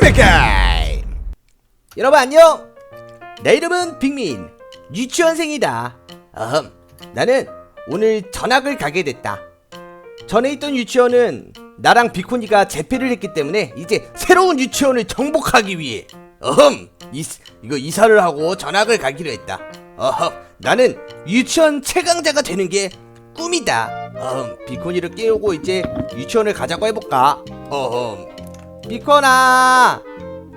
재밌게 여러분 안녕. 내 이름은 빅민. 유치원생이다. 어흠. 나는 오늘 전학을 가게 됐다. 전에 있던 유치원은 나랑 비코니가 재패를 했기 때문에 이제 새로운 유치원을 정복하기 위해. 어흠. 이, 이거 이사를 하고 전학을 가기로 했다. 어흠. 나는 유치원 최강자가 되는 게 꿈이다. 어흠. 비코니를 깨우고 이제 유치원을 가자고 해볼까? 어흠 비코나.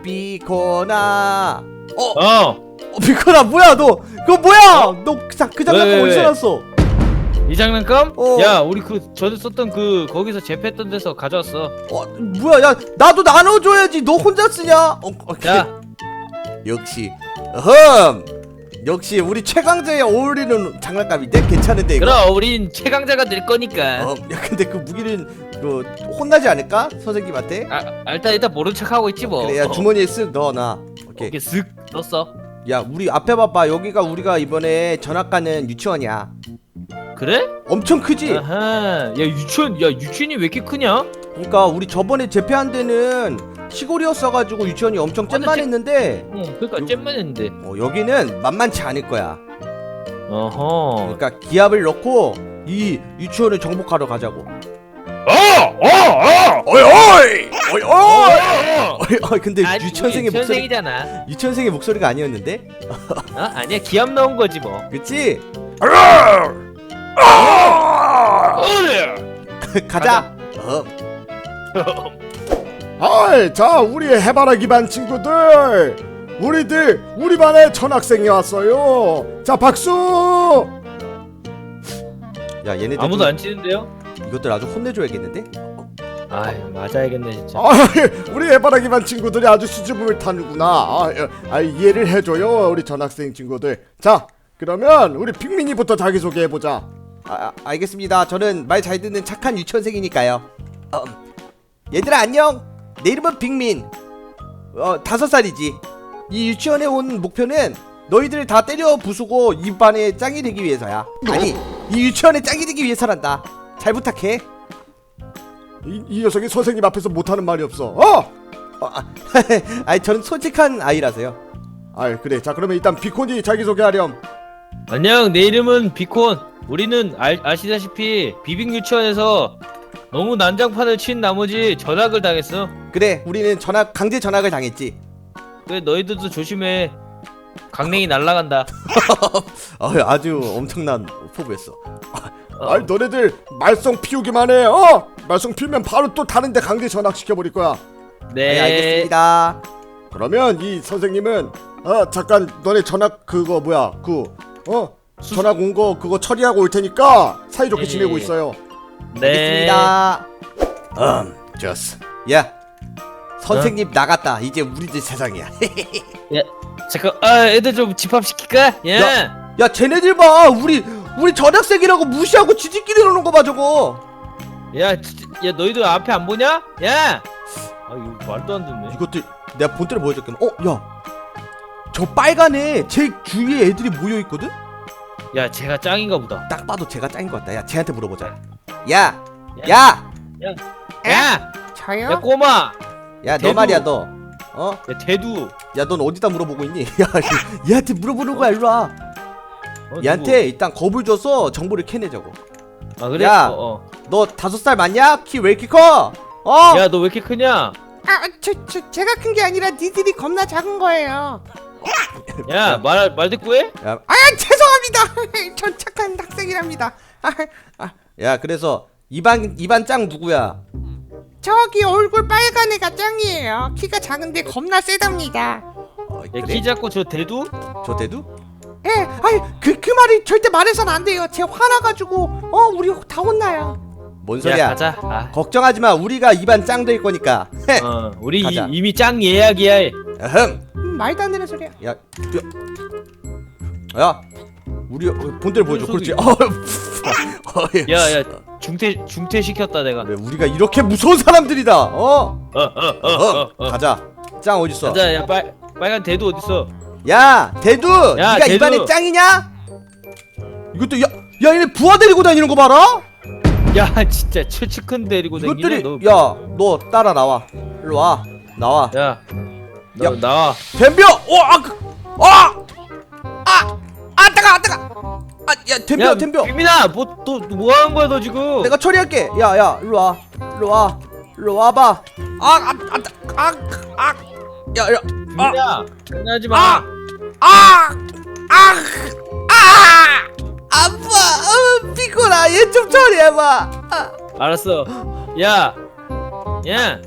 비코나. 어, 어, 어 비코나 뭐야 너? 그거 뭐야? 너그 장난감 왜, 왜, 어디서 왜? 났어? 이 장난감? 어. 야, 우리 그 전에 썼던 그 거기서 재패했던 데서 가져왔어. 어 뭐야 야 나도 나눠줘야지. 너 혼자 쓰냐? 어, 어, 야, 역시. 흠 역시 우리 최강자에 어울리는 장난감인데 괜찮은데 이거 그럼 우린 최강자가 될 거니까. 어, 야 근데 그 무기는 그 혼나지 않을까 선생님한테 아, 일단 일단 모른 척 하고 있지 뭐. 그래 야 어. 주머니에 쓱 넣어놔 오케이 이렇게 쓱 넣었어. 야 우리 앞에 봐봐 여기가 우리가 이번에 전학 가는 유치원이야 그래? 엄청 크지 아하. 야 유치원, 야 유치원이 왜 이렇게 크냐? 그러니까 우리 저번에 재패한 데는 시골이었어가지고 유치원이 엄청 완전 짠만했는데 어, 그러니까 잼만 했는데. 어, 여기는 만만치 않을 거야 어허. 그러니까 기합을 넣고 이 유치원을 정복하러 가자고 어, 어, 어. 어이 어이 어이 어, 어. 어이 어이 근데 아니, 유치원생의 목소리 유치원생이잖아. 유치원생의 목소리가 아니었는데 어? 아니야 기합 넣은 거지 뭐. 그치 가자 어, 아이, 자, 우리 해바라기 반 친구들, 우리들 우리 반에 전학생이 왔어요. 자, 박수. 야 얘네들 아무도 좀- 안 치는데요? 이것들 아주 혼내줘야겠는데 아이 맞아야겠네 진짜. 아이, 우리 해바라기 반 친구들이 아주 수줍음을 타는구나. 아, 아, 이해를 해줘요, 우리 전학생 친구들. 자, 그러면 우리 빅민이부터 자기 소개해 보자. 아, 아, 알겠습니다 저는 말 잘 듣는 착한 유치원생이니까요 어, 얘들아 안녕 내 이름은 빅민 어 다섯 살이지 이 유치원에 온 목표는 너희들 다 때려 부수고 이 반에 짱이 되기 위해서야 아니 이 유치원에 짱이 되기 위해서란다 잘 부탁해 이, 이 녀석이 선생님 앞에서 못하는 말이 없어. 어? 어, 아, 아니 저는 솔직한 아이라서요 아이, 그래. 자, 그러면 일단 비콘이 자기 소개하렴. 안녕 내 이름은 비콘 우리는 알, 아시다시피 비빙 유치원에서 너무 난장판을 친 나머지 전학을 당했어 그래 우리는 전학 강제 전학을 당했지 그래 너희들도 조심해 강냉이 날라간다 어, 아주 엄청난 포부였어 어, 아이, 너네들 말썽 피우기만 해. 어? 말썽 피우면 바로 또 다른 데 강제 전학 시켜버릴 거야. 네 네 알겠습니다 그러면 이 선생님은 어 잠깐 너네 전학 그거 뭐야 그어 전학 온 거 그거 처리하고 올 테니까 사이좋게 예, 지내고 예. 있어요. 네. 알겠습니다 음 좋았어 야 선생님 나갔다 이제 우리들 세상이야 야, 잠깐 아 애들 좀 집합시킬까? 야, 야. 야 쟤네들 봐 우리 우리 전학생이라고 무시하고 지들끼리 노는 거 봐 저거 야, 야 너희들 앞에 안 보냐? 야, 아 이거 말도 안 듣네. 이것들 내가 본때를 보여줄게 어 야 저 빨간에 제 주위에 애들이 모여 있거든? 야, 쟤가 짱인가 보다. 딱 봐도 쟤가 짱인 것 같다 야 쟤한테 물어보자 야! 야. 야! 야, 저요? 야 꼬마, 야 너 대두. 말이야 너 어? 야 대두. 야 넌 어디다 물어보고 있니? 야 얘한테 물어보는 거야 일로와 어, 얘한테 일단 겁을 줘서 정보를 캐내자고 누구? 아 그래? 야. 어, 어. 너 다섯 살 맞냐? 키 왜 이렇게 커? 어? 야, 너 왜 이렇게 크냐? 아, 저, 저, 제가 큰 게 아니라 니들이 겁나 작은 거예요. 야, 말 말 듣고 해? 야, 아, 죄송합니다. 전 착한 학생이랍니다. 아, 아, 야 그래서 이반 이반 짱 누구야? 저기 얼굴 빨간 애가 짱이에요. 키가 작은데 겁나 세답니다. 어, 야, 그래? 키 작고 저 대두? 저 대두? 예, 아이, 그, 그 말이 절대 말해서는 안 돼요. 제 화나가지고, 어, 우리 다 혼나요. 뭔 야, 소리야? 가자. 아, 걱정하지 마. 우리가 이반 짱될 거니까. 헤. 어, 우리 이, 가자. 이미 짱 예약이야. 어흠. 음, 말도 안 되는 소리야. 야, 야, 야, 우리 본때를 보여줘. 그렇지. 어, 어, 야, 야, 중퇴 중퇴 시켰다 내가. 그래, 우리가 이렇게 무서운 사람들이다. 어? 어, 어, 어, 어, 어, 어. 가자. 짱 어디 있어? 가자, 야, 빨 빨간 대두 어디 있어? 야, 대두. 야, 네가 대두. 이반에 짱이냐? 이것도 야, 야, 얘네 부하 데리고 다니는 거 봐라. 야, 진짜 최치 큰 데리고 이것들이 너. 야, 너 따라 나와. 일로 와. 나와. 야, 너 야. 나와. 덤벼. 오, 아, 그, 아, 아, 아, 따가, 아, 따가. 아, 야, 덤벼, 야, 덤벼. 비민아, 뭐또 뭐 하는 거야 너 지금? 내가 처리할게. 야, 야, 일로 와, 일로 와, 일로 와봐. 아, 아, 아, 아, 아, 야, 야, 아, 비민아, 장난하지 마. 아, 아, 아, 아, 아파. 어, 피곤하. 얘좀 처리해봐. 아. 알았어. 야, 야,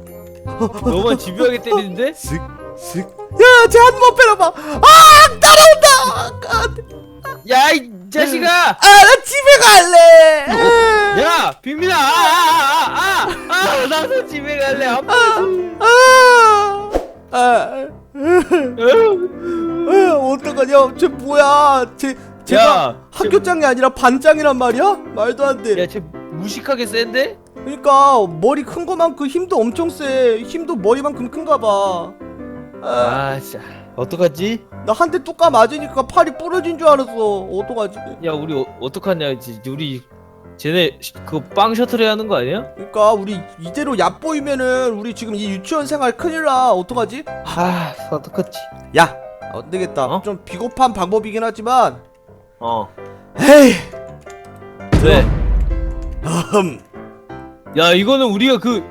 너만 집요하게 때리는데? 슥, 슥. 야, 쟤한번 빼려봐. 아, 따라온다. 아, 야, 이 자식아! 아, 나 집에 갈래. 야, 빅민아! 아, 아, 아, 아, 아, 나도 집에 갈래. 아빠. 아, 아, 아, 어떡하냐? 쟤 뭐야? 쟤, 쟤가 야, 학교장이 아니라 반장이란 말이야? 말도 안 돼. 야, 쟤 무식하게 센데? 그러니까 머리 큰 거만큼 힘도 엄청 세. 힘도 머리만큼 큰가 봐. 아, 아, 진짜. 어떡하지? 나 한 대 뚜까 맞으니까 팔이 부러진 줄 알았어. 어떡하지? 야, 우리 어, 어떡하냐? 지- 우리 쟤네 그빵 셔틀 해야 하는 거 아니야? 그러니까 우리 이대로 얕보이면은 우리 지금 이 유치원 생활 큰일 나. 어떡하지? 아, 어떡하지? 야, 안 되겠다. 어? 좀 비겁한 방법이긴 하지만, 어. 에이, 왜? 흠. 야, 이거는 우리가 그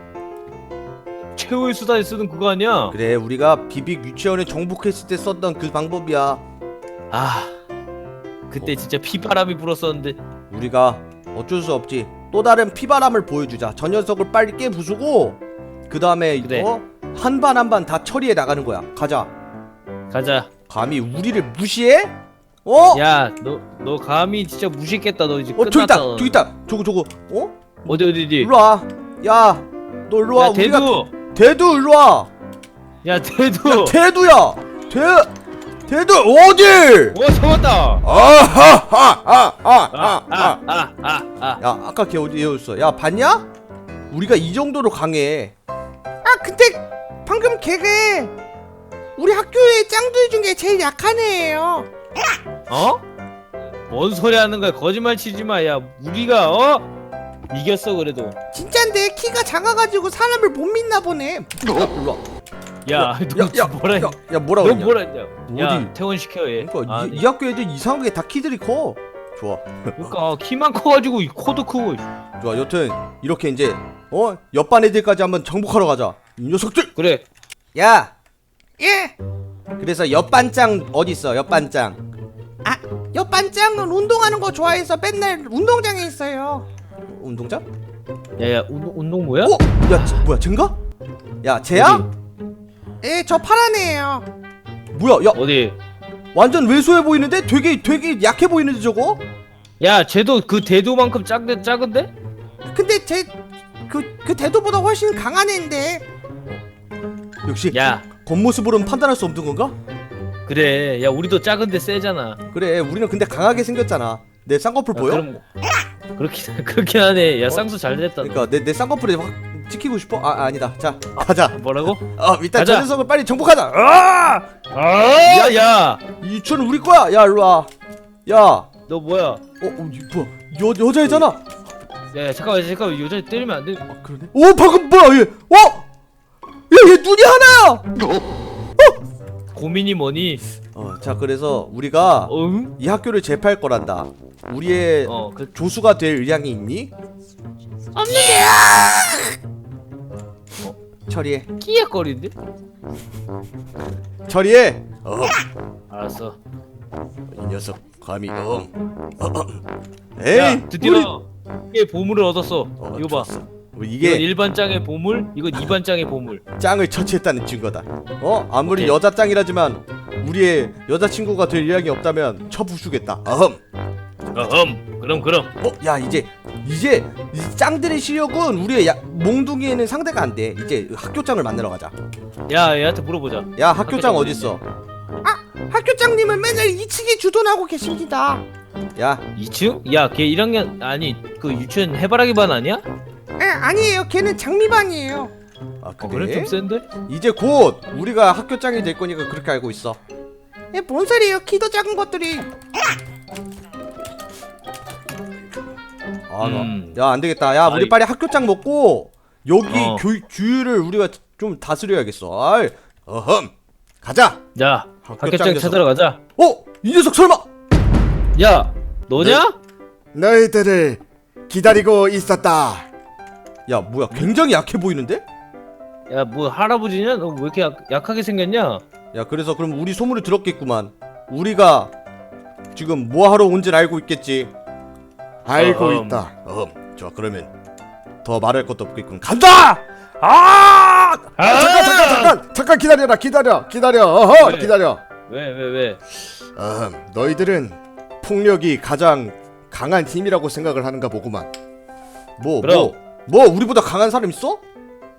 최후의 수단에 쓰는 그거 아니야? 그래, 우리가 비빅 유치원에 정복했을 때 썼던 그 방법이야. 아. 그때 진짜 피바람이 불었었는데. 우리가 어쩔 수 없지. 또 다른 피바람을 보여주자. 저 녀석을 빨리 깨 부수고, 그 다음에 그래. 어? 한반 한 반 다 처리해 나가는 거야. 가자. 가자. 감히 우리를 무시해? 어? 야, 너 너 감히 진짜 무식했다. 너 이제 어, 저기 있다, 끝났다. 저기 있다. 저거, 저거. 어? 어디 어디 어디? 일로 와. 야, 너 일로 와. 야, 우리가 대두. 대두 일로 와. 야, 대두. 야, 대두야. 대, 대두 어딜? 어, 잡았다. 아하하하하하. 아, 아, 아, 아, 아. 야, 아까 걔 어디였어? 야, 봤냐? 우리가 이 정도로 강해. 아 근데 방금 걔가 우리 학교의 짱들 중에 제일 약한 애예요. 어? 뭔 소리 하는 거야? 거짓말 치지 마. 야, 우리가 어? 이겼어 그래도. 진짠데 키가 작아가지고 사람을 못 믿나 보네. 야, 일로 와. 야, 너 야, 야, 뭐라 했냐? 야, 야, 뭐라 너 그랬냐? 뭐라 했냐? 야, 어디? 퇴원 시켜 얘. 그러니까 아, 이, 네. 이 학교 애들 이상하게 다 키들이 커. 좋아. 그러니까 키만 커가지고 이 코도 크고. 좋아. 여튼 이렇게 이제 어 옆반 애들까지 한번 정복하러 가자. 이 녀석들. 그래. 야. 예. 그래서 옆반장 어디 있어? 옆반장. 아 옆반장은 운동하는 거 좋아해서 맨날 운동장에 있어요. 운동장? 야야 운동 운동 뭐야? 어? 야, 쟤, 뭐야? 쟤인가? 야, 쟤야? 예, 저 파란 애예요. 뭐야? 야, 어디? 완전 왜소해 보이는데? 되게 되게 약해 보이는데 저거? 야 쟤도 그 대도만큼 작은 작은데? 근데 제 그 그 대도보다 훨씬 강한 애인데. 역시 야 겉모습으로는 판단할 수 없는 건가? 그래. 야 우리도 작은데 세잖아. 그래, 우리는 근데 강하게 생겼잖아. 내 쌍꺼풀 아, 보여? 그럼 그렇긴 그렇긴 하네. 야 쌍수 잘 됐다. 너. 그러니까 내 내 쌍꺼풀에 확 찍히고 싶어? 아 아니다. 자 가자. 뭐라고? 어 일단 가자. 녀석을 빨리 정복하자. 아! 아, 야, 이 유치원 우리 거야. 야 일로 와. 야, 어, 너 뭐야? 어 이, 뭐야? 여 여자애잖아. 야, 야 잠깐만, 잠깐만, 여자 때리면 안 돼. 아 그러네. 오 방금 뭐야 얘? 어? 야얘 눈이 하나야. 고민이 뭐니? 어, 자 그래서 우리가 응? 이 학교를 재팔 거란다. 우리의 어, 그 조수가 될 의향이 있니? 어, 처리해. 끼약거리는데? 처리해. 어, 알았어. 이 녀석 감히 어. 어, 어. 에이, 야, 드디어 이게 보물을 얻었어. 어, 이거 봐. 좋았어. 이건 이게 일반 짱의 보물, 이건 이반 짱의 보물. 짱을 처치했다는 증거다. 어, 아무리 오케이. 여자 짱이라지만 우리의 여자친구가 될 의향이 없다면 쳐부수겠다. 어흠. 어흠. 그럼 그럼. 어, 야 이제 이제 이 짱들의 실력은 우리의 야, 몽둥이에는 상대가 안 돼. 이제 학교장을 만나러 가자. 야, 얘한테 물어보자. 야 학교장 학교장 어디 있어? 학교장님은 맨날 2층에 주둔하고 계십니다. 야 2층? 야, 걔 1학년 아니 그 유치원 해바라기 반 아니야? 예, 아니에요. 걔는 장미반이에요. 아, 어, 그래? 그래 좀 센데? 이제 곧 우리가 학교장이 될 거니까 그렇게 알고 있어. 예, 뭔 소리예요? 키도 작은 것들이. 아, 음. 야, 안 되겠다. 야, 우리 아이. 빨리 학교장 먹고 여기 어. 교, 규율을 우리가 좀 다스려야겠어. 아이, 어흠. 가자. 야 학교 학교장. 찾으러 가자 어, 이 녀석 설마? 야 너냐? 너희들을 기다리고 있었다. 야, 뭐야? 굉장히 약해 보이는데? 야 뭐 할아버지냐? 너 왜 이렇게 약, 약하게 생겼냐? 야, 그래서 그럼 우리 소문을 들었겠구만. 우리가 지금 뭐 하러 온 줄 알고 있겠지. 알고 어흠. 있다. 어흠. 좋아, 그러면 더 말할 것도 없겠군. 간다! 아! 아! 잠깐 잠깐 잠깐 잠깐 기다려라 기다려 기다려 어허 왜? 기다려. 왜왜 왜? 어흠, 너희들은 폭력이 가장 강한 힘이라고 생각을 하는가 보구만. 뭐, 그럼. 뭐, 뭐, 우리보다 강한 사람 있어?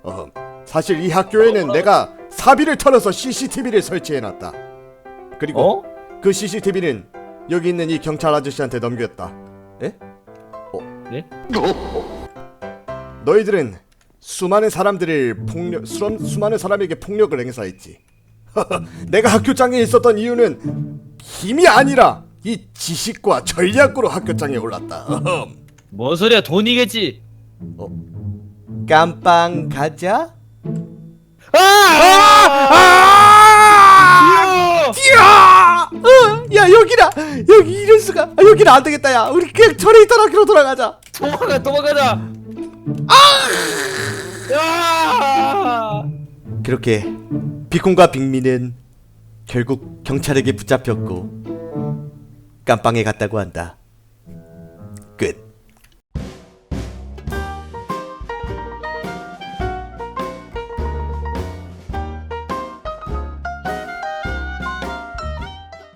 어흠, 사실 이 학교에는 내가 사비를 털어서 CCTV를 설치해놨다. 그리고 어? 그 CCTV는 여기 있는 이 경찰 아저씨한테 넘겼다. 에? 네? 너희들은 수많은 사람들을 폭력, 수, 수많은 사람에게 폭력을 행사했지. 내가 학교장에 있었던 이유는 힘이 아니라 이 지식과 전략으로 학교장에 올랐다. 뭔 소리야 돈이겠지 깜빵 가자? 아! 야! 어, 야 여기라 여기 이럴 수가. 아, 여기는 안 되겠다 야. 우리 그냥 전에 있던 학교로 돌아가자. 도망가 도망가자. 아! 야! 그렇게 비콘과 빅미는 결국 경찰에게 붙잡혔고 깜빵에 갔다고 한다